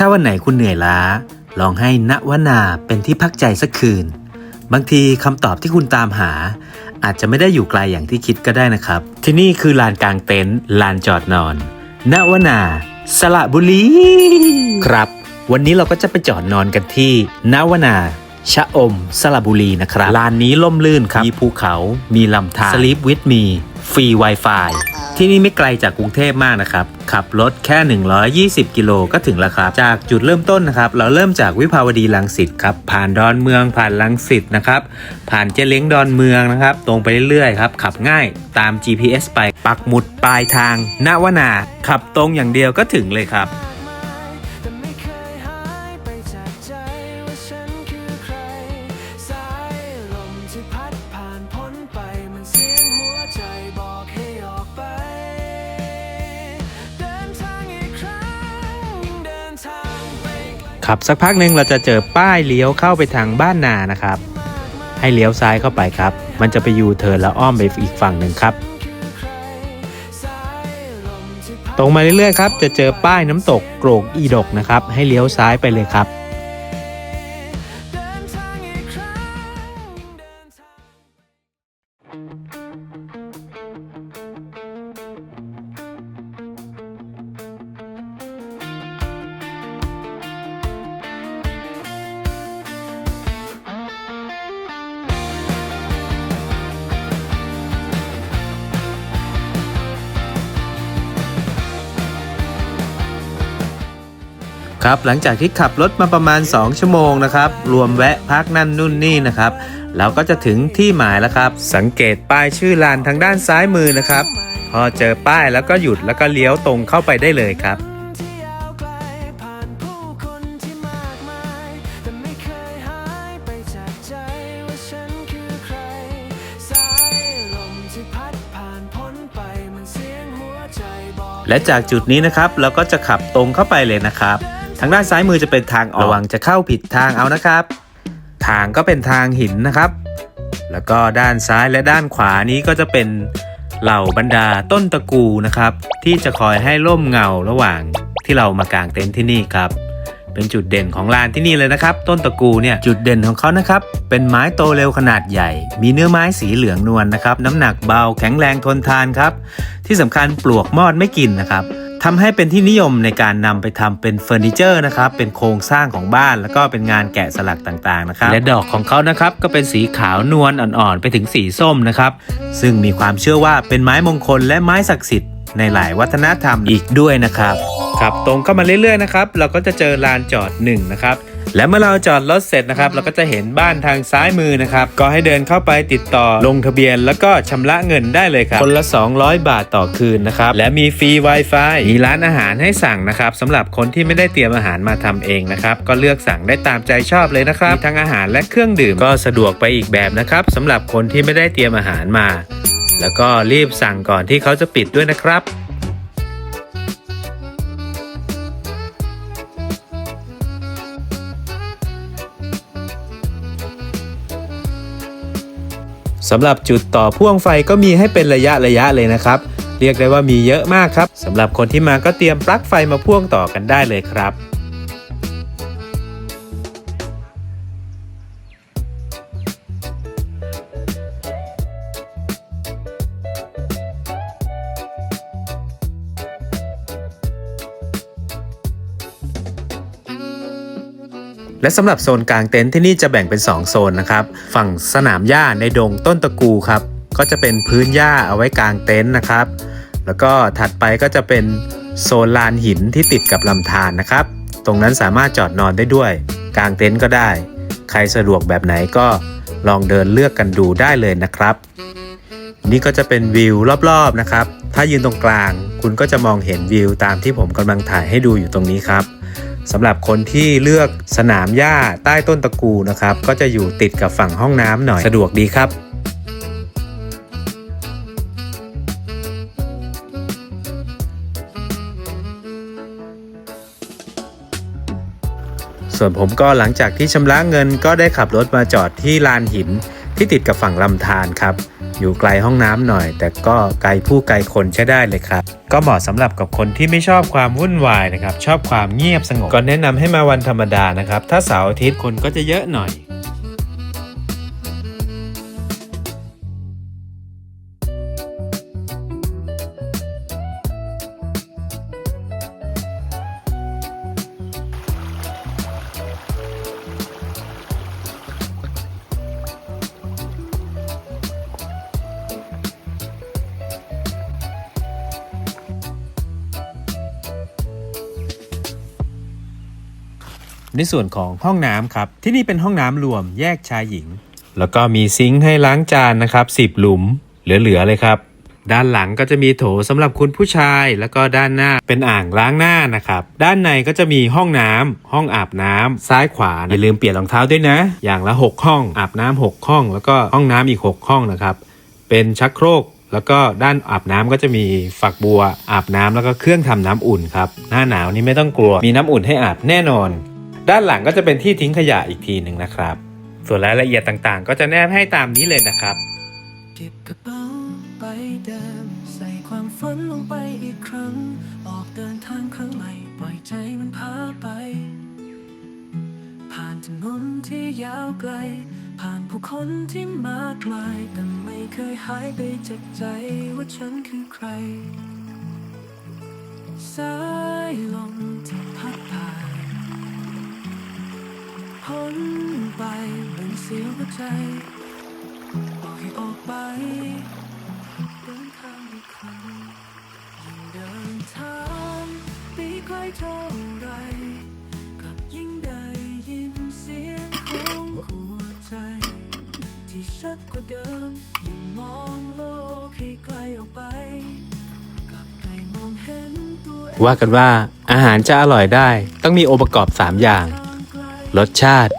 ถ้าวันไหนคุณเหนื่อยล้า ลองให้ณวนาเป็นที่พักใจสักคืน บางทีคำตอบที่คุณตามหา อาจจะไม่ได้อยู่ไกลอย่างที่คิดก็ได้นะครับ ที่นี่คือลานกลางเต็นท์ลานจอดนอน ณวนา สระบุรี ครับ วันนี้เราก็จะไปจอดนอนกันที่นวนาชะอมสระบุรีนะครับลานนี้ล่มลื่นครับ มีภูเขา มีลำธาร Sleep with me ฟรี Wi-Fi ที่นี่ไม่ไกลจากกรุงเทพมากนะครับ ขับรถแค่ 120 กิโลก็ถึงแล้วครับ จากจุดเริ่มต้นนะครับ เราเริ่มจากวิภาวดีรังสิตครับ ผ่านดอนเมือง ผ่านรังสิตนะครับ ผ่านเจเล้งดอนเมืองนะครับ ตรงไปเรื่อยๆครับ ขับง่ายตาม GPS ไป ปักหมุดปลายทางณวนา ขับตรงอย่างเดียวก็ถึงเลยครับ ขับสักพักหนึ่งเราจะเจอป้ายเลี้ยวเข้าไปทางบ้านนานะครับ ให้เลี้ยวซ้ายเข้าไปครับ มันจะไปยูเทิร์นแล้วอ้อมไปอีกฝั่งหนึ่งครับ ตรงมาเรื่อยๆครับ จะเจอป้ายน้ำตกโกรกอีดกนะครับ ให้เลี้ยวซ้ายไปเลยครับ ครับ หลังจากที่ขับรถมาประมาณ 2 ชั่วโมงนะครับ รวมแวะพักนั่นนู่นนี่นะครับ เราก็จะถึงที่หมายแล้วครับ สังเกตป้ายชื่อลานทางด้านซ้ายมือนะครับ พอเจอป้ายแล้วก็หยุดแล้วก็เลี้ยวตรงเข้าไปได้เลยครับและจากจุดนี้นะครับเราก็จะขับตรงเข้าไปเลยนะครับ ทางด้านซ้ายมือจะเป็นทางออกระวังจะเข้าผิดทางเอานะครับ ทางก็เป็นทางหินนะครับ แล้วก็ด้านซ้ายและด้านขวานี้ก็จะเป็นเหล่าบรรดาต้นตะกูนะครับ ที่จะคอยให้ร่มเงาระหว่างที่เรามากางเต็นท์ที่นี่ครับ เป็นจุดเด่นของลานที่นี่เลยนะครับ ต้นตะกูเนี่ยจุดเด่นของเขานะครับ เป็นไม้โตเร็วขนาดใหญ่ มีเนื้อไม้สีเหลืองนวลนะครับ น้ำหนักเบาแข็งแรงทนทานครับ ที่สำคัญปลวกมอดไม่กินนะครับ ทำให้เป็นที่นิยมในการนำไปทำเป็นเฟอร์นิเจอร์นะครับเป็นโครงสร้างของบ้านแล้วก็เป็นงานแกะสลักต่างๆนะครับและดอกของเขานะครับก็เป็นสีขาวนวลอ่อนๆ ไปถึงสีส้มนะครับซึ่งมีความเชื่อว่าเป็นไม้มงคลและไม้ศักดิ์สิทธิ์ในหลายวัฒนธรรมอีกด้วยนะครับครับตรงเข้ามาเรื่อยๆนะครับเราก็จะเจอลานจอดหนึ่งนะครับ และเมื่อเราจอดรถเสร็จนะครับเราก็จะเห็นบ้านทางซ้ายมือนะครับก็ให้เดินเข้าไปติดต่อลงทะเบียน แล้วก็ชำระเงินได้เลยครับคนละ 200 บาทต่อคืนนะครับและมีฟรี Wi-Fi มีร้านอาหารให้สั่งนะครับสำหรับคนที่ไม่ได้เตรียมอาหารมาทำเองนะครับก็เลือกสั่งได้ตามใจชอบเลยนะครับมีทั้งอาหารและเครื่องดื่มก็สะดวกไปอีกแบบนะครับสำหรับคนที่ไม่ได้เตรียมอาหารมา แล้วก็รีบสั่งก่อนที่เขาจะปิดด้วยนะครับ สำหรับจุดต่อพ่วงไฟก็มีให้เป็นระยะระยะเลยนะครับ เรียกได้ว่ามีเยอะมากครับสำหรับคนที่มาก็เตรียมปลั๊กไฟมาพ่วงต่อกันได้เลยครับ และสำหรับโซนกลางเต็นท์ที่นี่จะแบ่งเป็น 2 โซนนะครับ ฝั่งสนามหญ้าในดงต้นตะกูครับ ก็จะเป็นพื้นหญ้าเอาไว้กลางเต็นท์นะครับ แล้วก็ถัดไปก็จะเป็นโซนลานหินที่ติดกับลำธารนะครับ ตรงนั้นสามารถจอดนอนได้ด้วย กลางเต็นท์ก็ได้ ใครสะดวกแบบไหนก็ลองเดินเลือกกันดูได้เลยนะครับ นี่ก็จะเป็นวิวรอบๆนะครับ ถ้ายืนตรงกลาง คุณก็จะมองเห็นวิวตามที่ผมกำลังถ่ายให้ดูอยู่ตรงนี้ครับ สำหรับคนที่เลือกสนามหญ้าใต้ต้นตะกูนะครับ ก็จะอยู่ติดกับฝั่งห้องน้ำหน่อยสะดวกดีครับส่วนผมก็หลังจากที่ชำระเงินก็ได้ขับรถมาจอดที่ลานหินที่ติดกับฝั่งลำธารครับ อยู่ไกลห้องน้ำหน่อย แต่ก็ไกลผู้ไกลคนใช้ได้เลยครับ ก็เหมาะสำหรับกับคนที่ไม่ชอบความวุ่นวายนะครับ ชอบความเงียบสงบก็แนะนำให้มาวันธรรมดานะครับ ถ้าเสาร์อาทิตย์คนก็จะเยอะหน่อย ในส่วนของห้องน้ำครับ ที่นี่เป็นห้องน้ำรวมแยกชายหญิง แล้วก็มีซิงค์ให้ล้างจานนะครับ10 หลุมเหลือๆเลยครับ ด้านหลังก็จะมีโถสำหรับคุณผู้ชาย แล้วก็ด้านหน้าเป็นอ่างล้างหน้านะครับ ด้านในก็จะมีห้องน้ำห้องอาบน้ำซ้ายขวาอย่าลืมเปลี่ยนรองเท้าด้วยนะ อย่างละ 6 ห้อง อาบน้ำ6ห้อง แล้วก็ห้องน้ำอีก 6 ห้องนะครับ เป็นชักโครกแล้วก็ด้านอาบน้ำก็จะมีฝักบัว อาบน้ำแล้วก็เครื่องทำน้ำอุ่นครับ หน้าหนาวนี่ไม่ต้องกลัว มีน้ำอุ่นให้อาบแน่นอน ด้านหลังก็จะเป็นที่ทิ้งขยะอีกทีหนึ่งนะครับ ส่วนรายละเอียดต่างๆ ก็จะแนบให้ตามนี้เลยนะครับเก็บกระเป๋าใบเดิมใส่ความฝันลงไปอีกครั้ง ออกเดินทางครั้งใหม่ปล่อยใจมันพาไป ผ่านถนนที่ยาวไกล ผ่านผู้คนที่มากมายแต่ไม่เคยหายไปจากใจว่าฉันคือใคร สายลม สียงหัวใจบอกให้ออกไป เดินทางอีกครั้งยิ่งเดินทางไปไกลเท่าไรกับยิ่งได้ยินเสียงของหัวใจ ที่ชัดกว่าเดิมยิ่งมองโลกให้ไกลออกไปว่ากันว่าอาหารจะอร่อยได้ต้องมีองค์ประกอบ 3 อย่าง รสชาติ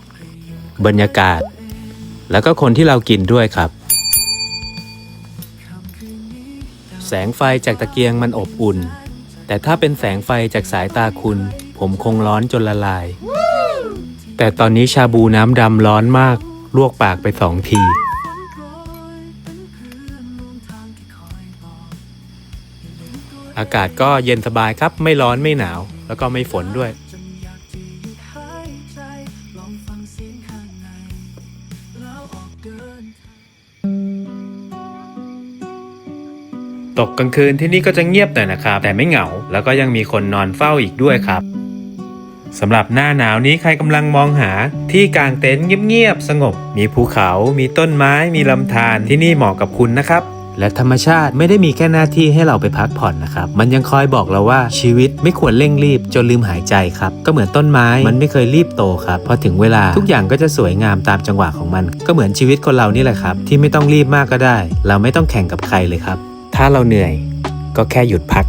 บรรยากาศ แล้วก็คนที่เรากินด้วยครับ แสงไฟจากตะเกียงมันอบอุ่น แต่ถ้าเป็นแสงไฟจากสายตาคุณ ผมคงร้อนจนละลาย แต่ตอนนี้ชาบูน้ำดำร้อนมาก ลวกปากไปสองทีอากาศก็เย็นสบายครับไม่ร้อนไม่หนาว แล้วก็ไม่ฝนด้วย ตกกลางคืนที่นี่ก็จะเงียบหน่อยนะครับ แต่ไม่เหงา แล้วก็ยังมีคนนอนเฝ้าอีกด้วยครับสำหรับหน้าหนาวนี้ใครกำลังมองหา ที่กางเต็นท์เงียบๆสงบ มีภูเขา มีต้นไม้ มีลำธารที่นี่เหมาะกับคุณนะครับ และธรรมชาติไม่ได้มีแค่หน้าที่ให้เราไปพักผ่อนนะครับ มันยังคอยบอกเราว่าชีวิตไม่ควรเร่งรีบจนลืมหายใจครับ ก็เหมือนต้นไม้มันไม่เคยรีบโตครับพอถึงเวลาทุกอย่างก็จะสวยงามตามจังหวะของมัน ก็เหมือนชีวิตคนเรานี่แหละครับ ที่ไม่ต้องรีบมากก็ได้ เราไม่ต้องแข่งกับใครเลยครับ ถ้าเราเหนื่อยก็แค่หยุดพัก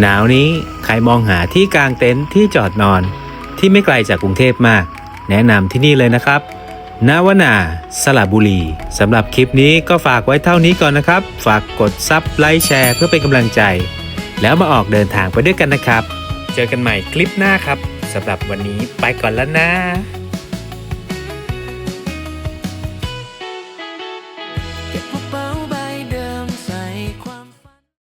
หนาวนี้ใครมองหาที่กลางเต็นท์ที่จอดนอนที่ไม่ไกลจากกรุงเทพมาก แนะนำที่นี่เลยนะครับนาวนาสระบุรีสำหรับคลิปนี้ก็ฝากไว้เท่านี้ก่อนนะครับ ฝากกดซับไลค์แชร์เพื่อเป็นกำลังใจ แล้วมาออกเดินทางไปด้วยกันนะครับ เจอกันใหม่คลิปหน้าครับสำหรับวันนี้ไปก่อนแล้วนะ